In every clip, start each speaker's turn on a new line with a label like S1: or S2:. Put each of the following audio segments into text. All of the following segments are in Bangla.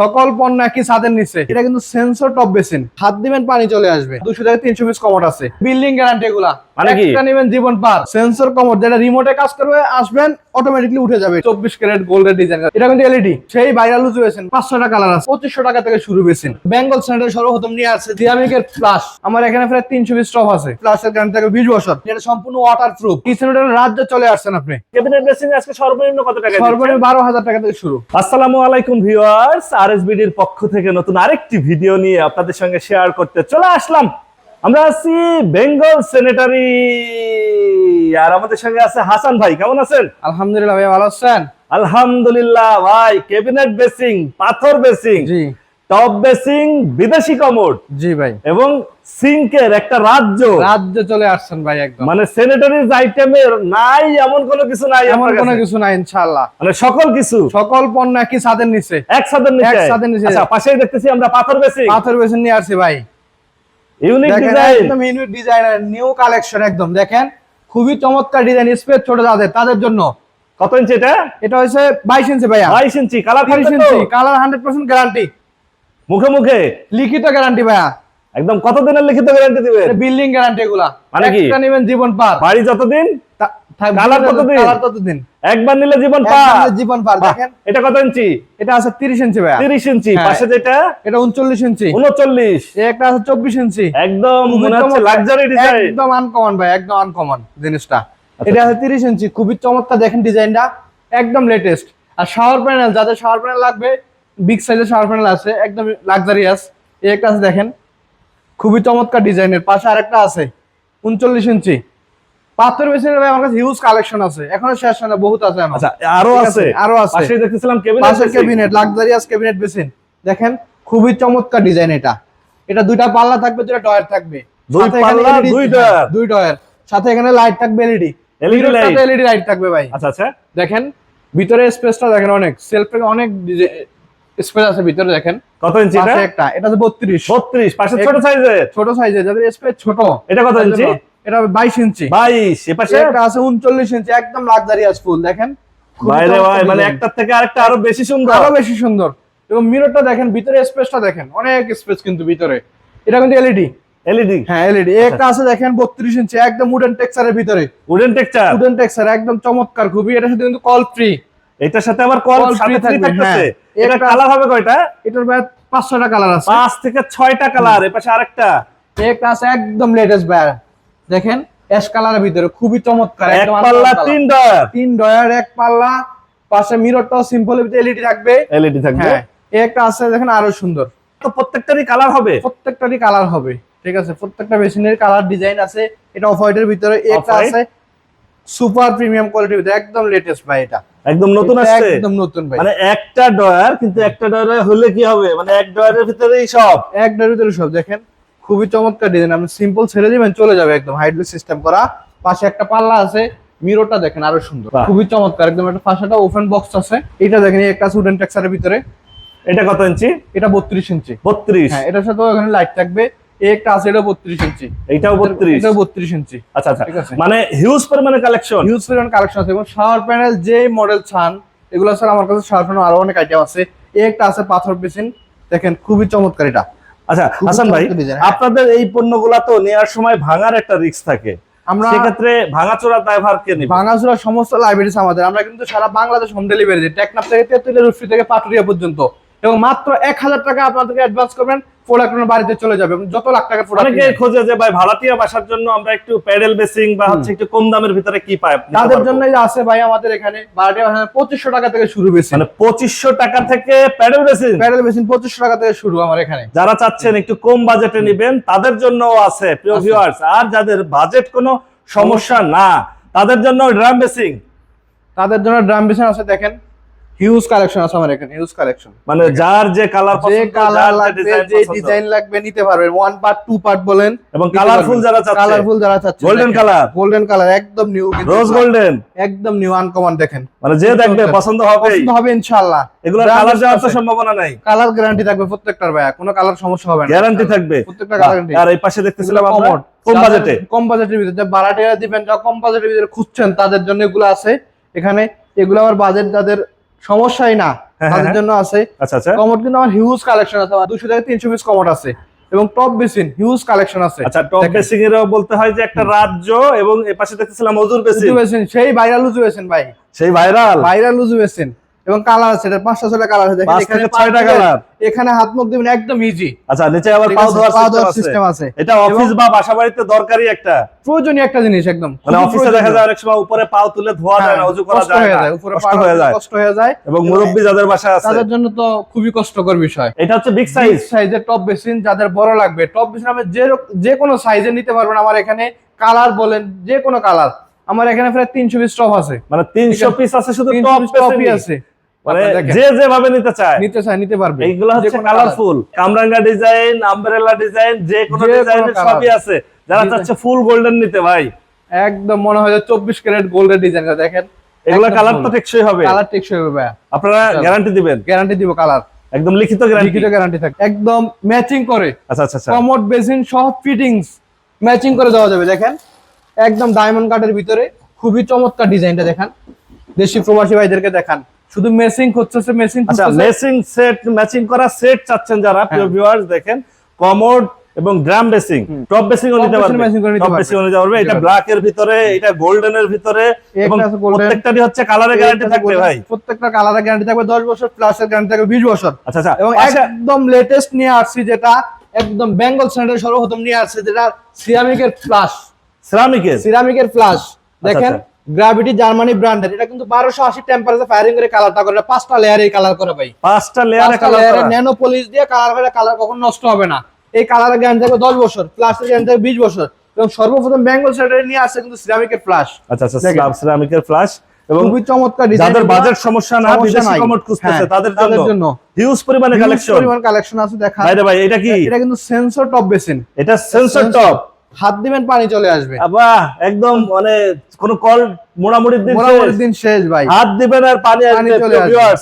S1: সকল পণ্য একই ছাদের নিচে। এটা কিন্তু সেন্সর টপ বেসিন হাত দিবেন পানি চলে আসবে। দুশো থেকে তিনশো পিস কমোড আছে। বিল্ডিং গ্যারান্টি এগুলা।
S2: মানে কি?
S1: একটা নেবেন জীবন পার। সেন্সর কমোড যেটা রিমোটে কাজ করবে আসবেন অটোমেটিকলি উঠে যাবে। চব্বিশ ক্যারেট গোল্ডের ডিজাইন এটা কিন্তু এলইডি সেই ভাইরাল উজু বেসিন পাঁচশো টাকা কালার আছে। পঁচিশশো টাকা থেকে শুরু বেসিন বেঙ্গল স্যান্ডেল সর্বপ্রথম নিয়ে আসছে সিরামিকের প্লাস আমার এখানে প্রায় তিনশো পিস স্টপ আছে। প্লাসের গ্যারান্টি থাকে বিশ বছর। এটা সম্পূর্ণ ওয়াটার প্রুফ কিচেন রাজ্যে চলে আসছেন আপনি।
S2: সর্বনিম্ন কত টাকা
S1: সর্বনিম্ন বারো হাজার টাকা থেকে শুরু।
S2: আসসালামু আলাইকুম ভিউয়ার্স আরএসবিডির পক্ষ থেকে নতুন আরেকটি ভিডিও নিয়ে আপনাদের সঙ্গে শেয়ার করতে চলে আসলাম। আমরা আছি বেঙ্গল সেনেটারি আর আমাদের সঙ্গে আছে হাসান ভাই কেমন আছেন?
S1: আলহামদুলিল্লাহ ভাই ভালো আছেন?
S2: আলহামদুলিল্লাহ ভাই ক্যাবিনেট বেসিং পাথর বেসিং
S1: জি।
S2: টপ বেসিং বিদেশি কমোড।
S1: জি ভাই।
S2: এবং সিঙ্কের একটা রাজ্য।
S1: রাজ্যে চলে আসছেন ভাই একদম।
S2: মানে সেনেটারিজ আইটেমের নাই এমন কোনো কিছু নাই
S1: এমন কোনো
S2: কিছু?
S1: নাই ইনশাআল্লাহ।
S2: মানে সকল কিছু?
S1: সকল পণ্য একই ছাদের নিচে।
S2: এক ছাদের নিচে?
S1: এক ছাদের নিচে।
S2: আচ্ছা পাশেই দেখতেছি আমরা পাথর বেসিং।
S1: পাথর বেসন নিয়ে আসছি ভাই।
S2: Unique design.
S1: একদম ইউনিক ডিজাইনার নিউ কালেকশন একদম। দেখেন খুবই চমৎকার ডিজাইন স্পেস ছোট যাদের তাদের জন্য।
S2: কত ইঞ্চি এটা?
S1: এটা হচ্ছে বাইশ ইঞ্চি ভাইয়া।
S2: বাইশ inch colour
S1: inch colour hundred percent guarantee.
S2: মুখে মুখে।
S1: লিখিত গ্যারান্টি ভাইয়া।
S2: একদম কত দিনের লিখিত গ্যারান্টি দিবেন?
S1: বিল্ডিং গ্যারান্টি এগুলা।
S2: মানে কি?
S1: একটা নেবেন জীবন পার।
S2: বাড়ি যতদিন Colour কতদিন?
S1: Colour ততদিন।
S2: একবার নিলে জীবন পা
S1: একদম জীবন পার দেখেন।
S2: এটা কত ইঞ্চি?
S1: এটা আছে তিরিশ ইঞ্চি ভাইয়া।
S2: তিরিশ ইঞ্চি
S1: হ্যাঁ।
S2: পাশে যেটা?
S1: এটা উনচল্লিশ ইঞ্চি।
S2: উনচল্লিশ।
S1: এই একটা আছে চব্বিশ ইঞ্চি।
S2: একদম মনে হচ্ছে লাক্সারি ডিজাইন
S1: একদম আনকমন ভাই একদম আনকমন জিনিসটা।
S2: আচ্ছা।
S1: এটা আছে তিরিশ ইঞ্চি খুবই চমৎকার দেখেন ডিজাইনটা একদম লেটেস্ট আর শাওয়ার প্যানেল যাদের শাওয়ার প্যানেল লাগবে বিগ সাইজের শাওয়ার প্যানেল আছে একদম লাক্সারিয়াস এই একটা আছে দেখেন খুবই চমৎকার ডিজাইনের। পাশে আরেকটা আছে উনচল্লিশ ইঞ্চি। পাথর বেসিনের ভাই আমার কাছে হিউজ কালেকশন আছে। এখনও শেষ হয় না বহুত আছে আমার।
S2: আচ্ছা
S1: আরও
S2: আছে
S1: আরও আছে।
S2: পাশে দেখতেছিলাম কেবিনেট
S1: পাশের ক্যাবিনেট লাক্সারিয়াস ক্যাবিনেট বেসিন। দেখেন খুবই চমৎকার ডিজাইন এটা। এটা দুইটা পাল্লা থাকবে দুইটা ডয়ার থাকবে।
S2: দুই পাল্লা, দুই ডয়ার।
S1: দুই ডয়ার সাথে এখানে লাইট থাকবে LED
S2: LED light।
S1: LED light থাকবে ভাই।
S2: আচ্ছা আচ্ছা।
S1: দেখেন ভিতরে স্পেসটা দেখেন অনেক। সেলফে অনেক স্পেস আছে ভিতরে দেখেন।
S2: কত ইঞ্চি এটা?
S1: একটা এটা তো 32
S2: বত্রিশ পাশে ছোট সাইজের।
S1: ছোট সাইজের যাদের স্পেস ছোট।
S2: এটা কত ইঞ্চি?
S1: এটা 22 ইঞ্চি।
S2: বাইশ এ পাশে?
S1: একটা আছে 39 ইঞ্চি একদম লাক্সারিয়াস ফুল দেখেন।
S2: বাইরে ভাই মানে একটার থেকে আরেকটা আরও বেশি সুন্দর।
S1: আরও বেশি সুন্দর। এবং মিররটা দেখেন ভিতরে স্পেসটা দেখেন অনেক স্পেস কিন্তু ভিতরে। এটা কিন্তু এলইডি
S2: এলইডি
S1: হ্যাঁ এলইডি একটা আছে দেখেন 32 ইঞ্চি একদম উডেন টেক্সচারের ভিতরে।
S2: উডেন টেক্সচার
S1: উডেন টেক্সচার একদম চমৎকার খুবই। এটার সাথে কিন্তু কল ফ্রি
S2: এটার সাথে আবার কল সাথে ফ্রি থাকতেছে
S1: হ্যাঁ।
S2: এটা
S1: একটা-
S2: কালার হবে কয়টা?
S1: এটার ভাই পাঁচশোটা কালার আছে।
S2: পাঁচ থেকে ছয়টা কালারের পাশে আরেকটা।
S1: একটা আছে একদম লেটেস্ট ভাই দেখেন অ্যাশ কালারের ভিতরে খুবই চমৎকার
S2: এক
S1: একদম
S2: পাল্লা তিন ডয়ার
S1: তিন ডয়ার এক পাল্লা। পাশে মিররটাও সিম্পল ভিতরে এলইডি থাকবে।
S2: এলইডি থাকবে।
S1: হ্যাঁ একটা আছে দেখেন আরও সুন্দর।
S2: তো প্রত্যেকটারই কালার হবে?
S1: প্রত্যেকটারই কালার হবে ঠিক আছে? প্রত্যেকটা মেশিনের কালার ডিজাইন আছে। এটা অফ হোয়াইটের ভিতরে একটা আছে সুপার প্রিমিয়াম কোয়ালিটির ভিতরে একদম লেটেস্ট ভাই এটা।
S2: একদম নতুন আসছে?
S1: একদম নতুন ভাই।
S2: মানে একটা ডয়ার কিন্তু একটা ডয়ারে হলে কি হবে? মানে এক ডয়ারের ভিতরেই সব।
S1: একটার ভিতরে সব দেখেন খুবই চমৎকার ডিজাইন আপনি সিম্পল ছেড়ে দিবেন চলে যাবে একদম হাইড্রোলিক সিস্টেম করা। পাশে একটা পাল্লা আছে মিররটা দেখেন আরও সুন্দর। খুবই চমৎকার একদম একটা পাশেটা ওপেন বক্স আছে। এটা দেখেন এই একটা স্টুডেন্ট টেক্সারের ভিতরে।
S2: এটা কত ইঞ্চি?
S1: এটা বত্রিশ ইঞ্চি।
S2: বত্রিশ।
S1: হ্যাঁ এটার সাথে ওখানে লাইট থাকবে। একটা আছে এটা ইঞ্চি। ইঞ্চি।
S2: আচ্ছা আচ্ছা। মানে হিউজ পরিমাণে কালেকশন
S1: হিউজ পরিমাণ কালেকশন আছে। এবং শাওয়ার প্যানেল যে মডেল চান এগুলো স্যার আমার কাছে শাওয়ার প্যানেল আরও অনেক আইটেম আছে। এই একটা আছে পাথর বেসিন। দেখেন খুবই চমৎকার এটা।
S2: আচ্ছা হাসান ভাই। আপনাদের এই পণ্যগুলা তো নেওয়ার সময় ভাঙার একটা রিস্ক থাকে।
S1: আমরা
S2: সেক্ষেত্রে ভাঙাচোরা দায়ভার কে নেবে?
S1: বাংলাদেশের সমস্ত লাইব্রেরিজ আমাদের। আমরা কিন্তু সারা বাংলাদেশ হোম ডেলিভারি দিই টেকনাফ থেকে তেতুলিয়া রুফি থেকে পাটুরিয়া পর্যন্ত। এবং মাত্র এক হাজার টাকা আপনাদেরকে অ্যাডভান্স করবেন। প্রোডাক্ট বাড়িতে চলে যাবে যত লাখ টাকার
S2: অনেকে খোঁজে যে ভাই ভাড়াটিয়া বাসার জন্য আমরা একটু প্যাডেল বেসিং বা হচ্ছে একটু কম দামের ভিতরে কি পাই
S1: তাদের জন্য আছে ভাই আমাদের এখানে পঁচিশশো টাকা থেকে শুরু
S2: মানে টাকা থেকে প্যাডেল বেসিং?
S1: প্যাডেল পঁচিশশো টাকা থেকে শুরু আমার এখানে।
S2: যারা চাচ্ছেন একটু কম বাজেটে নেবেন তাদের জন্য আছে প্রিয় ভিউয়ার্স আর যাদের বাজেট কোনো সমস্যা না তাদের জন্য ড্রাম বেসিং।
S1: তাদের জন্য ড্রাম মেশিন আছে দেখেন। হিউজ কালেকশন আছে আমার এখানে হিউজ কালেকশন
S2: মানে যার যে কালার
S1: যে কালার লাগবে যে ডিজাইন লাগবে নিতে পারবেন ওয়ান পার্ট টু পার্ট বলেন
S2: এবং কালারফুল যারা চাচ্ছে।
S1: কালারফুল যারা চাচ্ছে
S2: Golden color?
S1: গোল্ডেন কালার একদম নিউ
S2: রোজ গোল্ডেন
S1: একদম নিউ আনকমন দেখেন।
S2: মানে যে দেখবে পছন্দ হবে
S1: পছন্দ হবে ইনশাআল্লাহ।
S2: এগুলো কালার যাওয়ার তো সম্ভাবনা নাই।
S1: কালার গ্যারান্টি থাকবে প্রত্যেকটার ভাইয়া কোনো কালার সমস্যা হবে না।
S2: গ্যারান্টি থাকবে।
S1: প্রত্যেকটা গ্যারান্টি
S2: আর এই পাশে দেখতেছিলাম আমরা কম বাজেটে
S1: কম বাজেটের ভিতরে যা বারাটিয়া দিবেন যা কম বাজেটের ভিতরে খুঁজছেন তাদের জন্য এগুলো আছে। এখানে এগুলো আবার বাজেট যাদের সমস্যাই না
S2: হ্যাঁ,
S1: তাদের
S2: হ্যাঁ।
S1: জন্য আছে।
S2: আচ্ছা আচ্ছা।
S1: কমোড কিন্তু আমার হিউজ কালেকশন আছে দুশো থেকে তিনশো পিস কমোড আছে। এবং টপ বেসিন হিউজ কালেকশন আছে।
S2: আচ্ছা টপ বেসিন এর বলতে হয় যে একটা রাজ্য এবং এর পাশে দেখতেছিলাম মজুর বেসিং
S1: বেসিন সেই ভাইরাল উজু বেসিন ভাই।
S2: সেই ভাইরাল
S1: ভাইরাল উজু বেসিন এবং কালার আছে এটা পাঁচটা ছয়টা কালার আছে। এখানে
S2: ছয়টা colour।
S1: এখানে হাত মুখ দিবেন একদম ইজি
S2: আচ্ছা নিচে আবার পাও ধোয়ার সিস্টেম
S1: সিস্টেম
S2: আছে। এটা অফিস বা বাসা বাড়িতে দরকারি একটা।
S1: প্রয়োজনীয় একটা জিনিস একদম।
S2: মানে
S1: খুবই
S2: অফিসে দেখা যায় অনেক সময় উপরে পাও তুলে ধোয়া যায় না
S1: হ্যাঁ,
S2: অজু করা যায় না
S1: উপরে
S2: কষ্ট
S1: পা
S2: হয়ে যায়।
S1: কষ্ট হয়ে যায়।
S2: এবং মুরব্বী যাদের বাসায় আছে।
S1: তাদের জন্য তো খুবই কষ্টকর বিষয়।
S2: এটা হচ্ছে বিগ সাইজ
S1: সাইজের টপ বেসিন যাদের বড় লাগবে টপ বেসিন আমি যে যে কোনো সাইজে নিতে পারবেন। আমার এখানে কালার বলেন যে কোনো কালার। আমার এখানে প্রায় তিনশো পিস টপ আছে।
S2: মানে তিনশো পিস আছে? শুধু
S1: 300
S2: টপ
S1: আছে।
S2: মানে। যে যেভাবে নিতে চায়।
S1: নিতে চাই নিতে পারবে।
S2: এইগুলো হচ্ছে কালারফুল কামরাঙ্গা ডিজাইন আমব্রেলা ডিজাইন যে কোনো ডিজাইনের সবই আছে। যারা চাচ্ছে ফুল গোল্ডেন নিতে ভাই।
S1: একদম মনে হয় চব্বিশ ক্যারেট গোল্ডের ডিজাইন দেখেন।
S2: এগুলো কালার তো টেকসই হবে।
S1: কালার টেকসই হবে ভাইয়া।
S2: আপনারা গ্যারান্টি দিবেন?
S1: গ্যারান্টি দিব কালার
S2: একদম লিখিত গ্যারান্টি
S1: লিখিত গ্যারান্টি থাকে। একদম ম্যাচিং করে।
S2: আচ্ছা আচ্ছা আচ্ছা।
S1: কমোড বেসিন সহ ফিটিংস ম্যাচিং করে দেওয়া যাবে দেখেন। একদম ডায়মন্ড কাটের ভিতরে। খুবই চমৎকার ডিজাইনটা দেখান। দেশি প্রবাসী ভাইদেরকে দেখান। শুধু মেসিং হচ্ছে মেসিং
S2: আচ্ছা মেসিং সেট ম্যাচিং করা সেট চাচ্ছেন যারা প্রিয়
S1: হ্যাঁ।
S2: ভিউয়ার্স দেখেন কমোড এবং গ্রাম বেসিং টপ
S1: বেসিং
S2: নিতে পারবে। টপ। বেসিংও নিতে পারবে। এটা ব্ল্যাক এর ভিতরে এটা গোল্ডেন এর ভিতরে এবং প্রত্যেকটারই হচ্ছে কালারের গ্যারান্টি থাকবে ভাই।
S1: প্রত্যেকটা কালারের গ্যারান্টি থাকবে দশ বছর প্লাসের গ্যারান্টি থাকবে বিশ বছর।
S2: আচ্ছা আচ্ছা
S1: এবং
S2: আচ্ছা।
S1: একদম লেটেস্ট নিয়ে আসছি যেটা একদম বেঙ্গল স্ট্যান্ডার্ড সর্বপ্রথম নিয়ে আসছে যেটা সিরামিকের ফ্লাশ
S2: সিরামিকের
S1: সিরামিকের ফ্লাশ দেখেন
S2: আচ্ছা।
S1: গ্রাভিটি জার্মানি ব্র্যান্ডের এটা কিন্তু বারোশো আশি টেম্পারেচার ফায়ারিং করে কালারটা করে পাঁচটা লেয়ারে কালার করে ভাই।
S2: পাঁচটা লেয়ারে কালার করা।
S1: ন্যানো পলিশ দিয়ে কালার করে কালার কখনো নষ্ট হবে না। এই কালারের গ্যারান্টি থাকবে দশ বছর ফ্লাশের গ্যারান্টি থাকবে বিশ বছর। এবং সর্বপ্রথম বেঙ্গল স্ট্যান্ডার্ড নিয়ে আসছে কিন্তু সিরামিকের ফ্লাশ
S2: আচ্ছা আচ্ছা স্ল্যাব সিরামিকের ফ্লাশ এবং
S1: খুবই চমৎকার ডিজাইন
S2: যাদের বাজেট সমস্যা না বিদেশি কমোড খুঁজতেছে
S1: হ্যাঁ,
S2: তাদের জন্য। হিউজ পরিমাণে কালেকশন
S1: পরিমাণ কালেকশন আছে দেখা
S2: ভাই ভাই এটা কি?
S1: এটা কিন্তু সেন্সর টপ বেসিন
S2: এটা সেন্সর টপ
S1: হাত দিবেন পানি চলে আসবে।
S2: বাহ একদম মানে কোন কল মোড়ামুড়ির দিন শেষ।
S1: দিন শেষ ভাই।
S2: হাত দিবেন আর পানি আসবে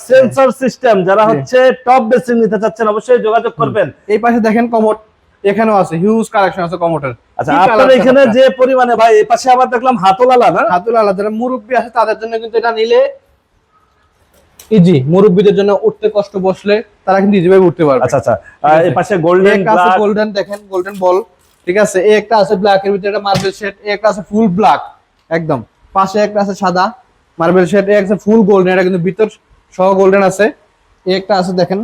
S2: সেন্সর সিস্টেম যারা হচ্ছে টপ বেসিং নিতে চাচ্ছেন অবশ্যই যোগাযোগ করবেন।
S1: এই পাশে দেখেন কমোড এখানেও আছে হিউজ কালেকশন আছে কমোটের।
S2: আচ্ছা আপনার এখানে যে পরিমাণে ভাই এই পাশে আবার দেখলাম হাতলালা না?
S1: হাতুল আলাদা যারা মুরব্বী আছে তাদের জন্য কিন্তু এটা নিলে ইজি মুরব্বীদের জন্য উঠতে কষ্ট বসলে তারা কিন্তু ইজি ভাবে উঠতে পারবে।
S2: আচ্ছা আচ্ছা। এই পাশে গোল্ডেন
S1: গোল্ডেন দেখেন গোল্ডেন বল ঠিক আছে? এই একটা আছে ব্ল্যাক এর ভিতরে মার্বেল শেড এই একটা আছে ফুল ব্ল্যাক একদম। পাশে একটা আছে সাদা মার্বেল শেড এই একটা ফুল গোল্ডেন এটা কিন্তু ভিতর সহ গোল্ডেন আছে। এই একটা আছে দেখেন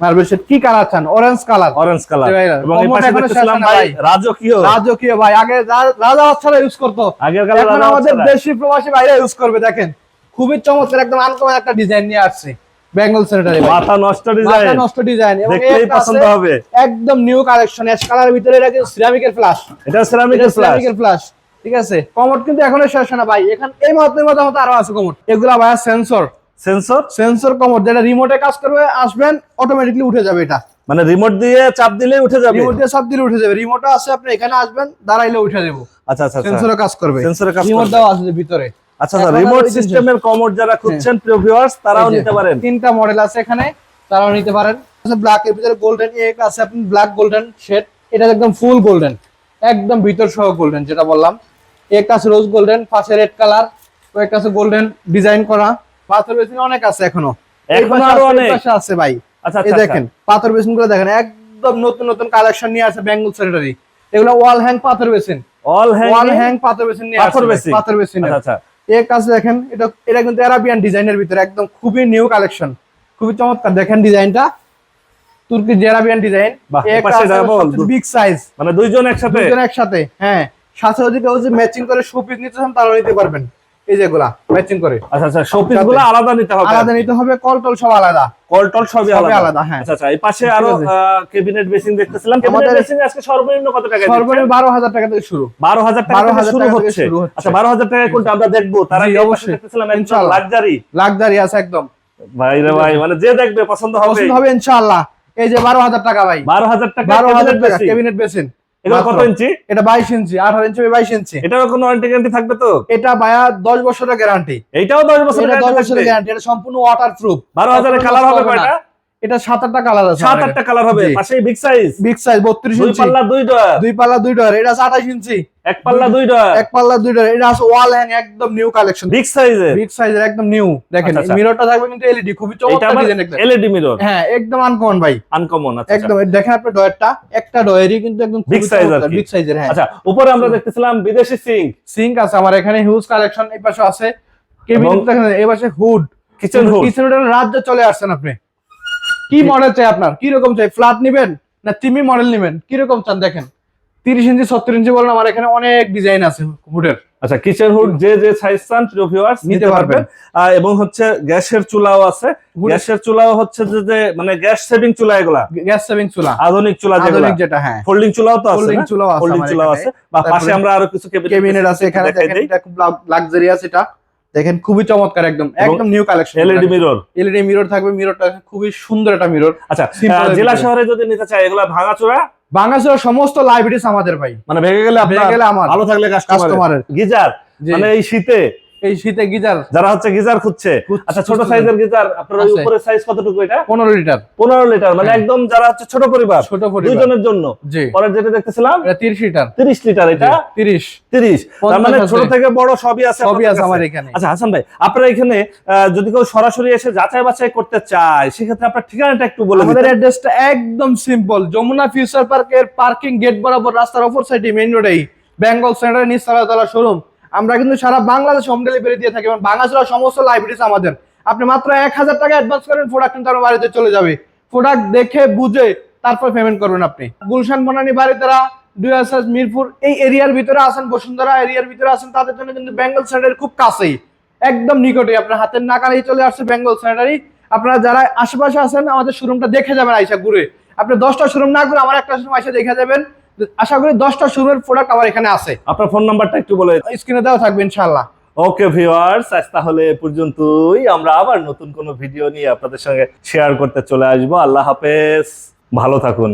S1: মার্বেল শেড কি কালার চান? অরেঞ্জ কালার
S2: অরেঞ্জ কালার
S1: ভাই,
S2: এবং এই পাশে দেখতেছিলাম ভাই। রাজকীয়।
S1: রাজকীয় ভাই আগে রাজা বাচ্চারা ইউজ করতো।
S2: আগের কালে
S1: এখন
S2: রাজা
S1: আমাদের দেশি প্রবাসী ভাইরা ইউজ করবে দেখেন। খুবই চমৎকার একদম আনকমন একটা ডিজাইন নিয়ে আসছে। বেঙ্গল সেনেটারি
S2: মাথা নষ্ট ডিজাইন
S1: মাথা নষ্ট ডিজাইন একটা
S2: পছন্দ হবে।
S1: একদম নিউ কালেকশন অ্যাশ কালারের ভিতরে এটা কিন্তু সিরামিকের ফ্লাশ
S2: এটা সিরামিকের ফ্ল্যাশ
S1: সিরামিকের ফ্লাশ ঠিক আছে? কমোড কিন্তু এখনও শেষ না ভাই। এখান এই মধ্যে আরও আছে কমোড। এগুলা ভাই সেন্সর
S2: সেন্সর
S1: সেন্সর কমোড যেটা রিমোটে কাজ করবে আসবেন অটোমেটিকলি উঠে যাবে এটা।
S2: মানে রিমোট দিয়ে চাপ দিলেই উঠে যাবে?
S1: রিমোট দিয়ে সব দিলে উঠে যাবে। রিমোটে আছে আপনি এখানে আসবেন দাঁড়াইলে উঠে দেবো
S2: আচ্ছা আচ্ছা আচ্ছা।
S1: সেন্সরে কাজ করবে।
S2: সেন্সরে কাজ
S1: রিমোট। দেওয়া আছে ভিতরে।
S2: আচ্ছা আচ্ছা
S1: এখন
S2: রিমোট সিস্টেমের কমোড যারা খুঁজছেন প্রিয় ভিউয়ার্স তারাও নিতে পারেন।
S1: তিনটা মডেল আছে এখানে তারাও নিতে পারেন। ব্ল্যাক এর ভিতরে গোল্ডেন এক আছে আপনি ব্ল্যাক গোল্ডেন শেড এটা একদম ফুল গোল্ডেন একদম ভিতর সহ গোল্ডেন যেটা বললাম। একটা আছে রোজ গোল্ডেন পাশে রেড কালার ও একটা আছে গোল্ডেন ডিজাইন করা। পাথর বেসিন অনেক আছে
S2: এখনও।
S1: এখনও আরও
S2: অনেক?
S1: আছে ভাই।
S2: আচ্ছা
S1: এই
S2: আচ্ছা
S1: দেখেন পাথর বেসিনগুলো দেখেন একদম নতুন নতুন কালেকশন নিয়ে আছে বেঙ্গল স্যানিটারি এগুলো ওয়াল হ্যাং পাথর basin
S2: all hang
S1: wall hang পাথর বেসিন নিয়ে আছে। পাথর বেসিন
S2: আচ্ছা আচ্ছা।
S1: এর কাছে দেখেন এটা এটা কিন্তু অ্যারাবিয়ান ডিজাইনের ভিতরে একদম খুবই নিউ কালেকশন খুবই চমৎকার। দেখেন ডিজাইনটা। তুর্কি জেরাবিয়ান ডিজাইন বিগ সাইজ
S2: মানে দুইজন একসাথে?
S1: দুইজন একসাথে হ্যাঁ। সাথে যদি কেউ ম্যাচিং করে শোপিস নিতে চান তারা নিতে পারবেন। এই যেগুলা ম্যাচিং করে।
S2: আচ্ছা আচ্ছা শোপিসগুলো আলাদা নিতে হবে
S1: আলাদা নিতে হবে কল টল সব আলাদা।
S2: কল টল সবই আলাদা।
S1: আলাদা, হ্যাঁ।
S2: আচ্ছা আচ্ছা এই পাশে
S1: আরও।
S2: ক্যাবিনেট বেসিং দেখতেছিলাম। ক্যাবিনেট
S1: আমাদের-
S2: বেসিং আজকে সর্বনিম্ন কত টাকা
S1: সর্বনিম্ন বারো হাজার টাকা থেকে শুরু।
S2: বারো হাজার টাকা
S1: 12,000
S2: শুরু
S1: টাকা থেকে শুরু হচ্ছে।
S2: আচ্ছা বারো হাজার টাকা কোনটা আমরা দেখব? তার আগে অবশ্যই। দেখতেছিলাম
S1: ইনশাআল্লাহ।
S2: লাক্সারি
S1: লাক্সারি আছে একদম।
S2: ভাই রে ভাই মানে যে দেখবে পছন্দ হবে।
S1: পছন্দ হবে ইনশাআল্লাহ। এই যে বারো হাজার টাকা ভাই।
S2: বারো হাজার টাকা
S1: বারো হাজার
S2: cabinet
S1: টাকা ক্যাবিনেট বেসিন
S2: কত ইঞ্চি?
S1: এটা বাইশ ইঞ্চি আঠারো ইঞ্চি বাইশ ইঞ্চি।
S2: এটারও কোনো ওয়ারেন্টি গ্যারান্টি থাকবে তো?
S1: এটা ভাইয়া দশ বছরের গ্যারান্টি এটাও বছরের গ্যারান্টি এটা সম্পূর্ণ ওয়াটার প্রুফ
S2: কালার হবে কয়টা?
S1: এটা সাত আটটা কালার আছে
S2: সাত আটটা কালার হবে পাশে বিগ সাইজ
S1: বিগ সাইজ বত্রিশ
S2: দুই পাল্লা দুই ডয়ার
S1: দুই পাল্লা দুই ডয়ার এটা আছে আঠাশ ইঞ্চি।
S2: এক পাল্লা দুইটা।
S1: এক পাল্লা দুইটা। এটা আছে ওয়াল হ্যাং একদম নিউ কালেকশন
S2: বিগ সাইজের
S1: বিগ সাইজের একদম নিউ দেখেন
S2: আচ্ছা, আচ্ছা।
S1: মিররটা থাকবে কিন্তু এলইডি খুবই চমৎকার ডিজাইন
S2: এলইডি মিরর
S1: হ্যাঁ একদম আনকমন ভাই।
S2: আনকমন আচ্ছা
S1: একদম দেখেন আপনি ডয়ারটা একটা ডয়ারই কিন্তু একদম
S2: আর কি।
S1: বিগ সাইজের হ্যাঁ।
S2: আচ্ছা উপরে আমরা দেখতেছিলাম বিদেশি সিঙ্ক
S1: সিঙ্ক আছে আমার এখানে হিউজ কালেকশন এই পাশে আছে। কেবিন দেখেন এই পাশে হুড
S2: কিচেন হুড
S1: কিচেন হুডের রাজ্য চলে আসছেন আপনি। কি মডেল চাই আপনার? কি রকম চাই? ফ্ল্যাট নিবেন না তিমি মডেল নিবেন? কি রকম চান দেখেন। তিরিশ ইঞ্চি সত্তর ইঞ্চি বলেন আমার এখানে অনেক ডিজাইন আছে হুডের
S2: আচ্ছা কিচেন হুড যে যে সাইজ চান ভিউয়ার্স
S1: নিতে
S2: পারবেন। এবং হচ্ছে গ্যাসের চুলাও আছে। গ্যাসের চুলাও হচ্ছে যে যে মানে গ্যাস সেভিং চুলা এগুলা।
S1: গ্যাস সেভিং চুলা।
S2: আধুনিক চুলা যেগুলা।
S1: যেটা হ্যাঁ।
S2: ফোল্ডিং চুলাও তো আছে
S1: ফোল্ডিং চুলাও আছে
S2: ফোল্ডিং চুলাও আছে। বা পাশে আমরা আরও কিছু
S1: কেবিনেট আছে এখানে দেখেন এটা খুব লাক্সারিয়াস এটা। দেখেন খুবই চমৎকার একদম একদম new collection
S2: LED mirror
S1: LED mirror থাকবে মিররটা খুবই সুন্দর একটা মিরর
S2: আচ্ছা জেলা শহরে যদি নিতে চাই এগুলা ভাঙাচোরা
S1: বাংলাদেশের সমস্ত লাইব্রেরিজ আমাদের ভাই।
S2: মানে ভেঙে গেলে
S1: ভেঙে গেলে আমার।
S2: ভালো থাকলে কাস্টমার
S1: কাস্টমারের
S2: গিজার মানে এই শীতে
S1: এই শীতে গিজার।
S2: যারা হচ্ছে গিজার খুঁজছে আচ্ছা ছোট সাইজের গিজার আপনার ওই উপরের সাইজ কতটুকু এটা?
S1: পনেরো লিটার।
S2: পনেরো লিটার মানে
S1: হ্যাঁ।
S2: একদম যারা হচ্ছে ছোট পরিবার
S1: ছোট পরিবার।
S2: দুইজনের জন্য।
S1: জি।
S2: পরের যেটা দেখতেছিলাম
S1: এটা তিরিশ লিটার।
S2: তিরিশ লিটার এটা?
S1: তিরিশ।
S2: তিরিশ। তার মানে ছোট থেকে বড় সবই আছে
S1: সবই আছে আমার এখানে।
S2: আচ্ছা হাসান ভাই আপনারা এখানে যদি কেউ সরাসরি এসে যাচাই বাছাই করতে চায় সেক্ষেত্রে আপনার ঠিকানাটা একটু বলে
S1: আমাদের অ্যাড্রেসটা একদম সিম্পল যমুনা ফিউচার পার্কের পার্কিং গেট বরাবর রাস্তার অপর সাইডে মেইন রোডেই বেঙ্গল সেন্টার নিচতলা তলা শোরুম আমরা কিন্তু সারা বাংলাদেশ হোম ডেলিভারি দিয়ে থাকি এবং বাংলাদেশের সমস্ত লাইব্রেরিজ আমাদের। আপনি মাত্র এক হাজার টাকা অ্যাডভান্স করেন প্রোডাক্ট কিন্তু আমার বাড়িতে চলে যাবে। প্রোডাক্ট দেখে, বুঝে, তারপর পেমেন্ট করবেন আপনি। গুলশান বনানী বাড়িতারা ডুয়াসাস মিরপুর, এই এরিয়ার ভিতরে আছেন, বসুন্ধরা এরিয়ার ভিতরে আছেন, তাদের জন্য কিন্তু বেঙ্গল সেন্টারের খুব কাছেই। একদম নিকটে আপনার হাতের নাকালেই চলে আসছে বেঙ্গল সেন্টারি আপনারা যারা আশেপাশে আছেন, আমাদের শোরুমটা দেখে যাবেন আইসা ঘুরে। আপনি দশটা শোরুম না ঘুরে আমার একটা শোরুম আইসা দেখে যাবেন। আশা করি দশটা শোরুমের প্রোডাক্ট আমার এখানে আছে।
S2: আপনার ফোন নাম্বারটা একটু বলে
S1: স্ক্রিনে দেওয়া থাকবে ইনশাল্লাহ
S2: ওকে ভিউয়ার্স আজ তাহলে এ পর্যন্তই। আমরা আবার নতুন কোনো ভিডিও নিয়ে আপনাদের সঙ্গে শেয়ার করতে চলে আসব। আল্লাহ হাফেজ। ভালো থাকুন।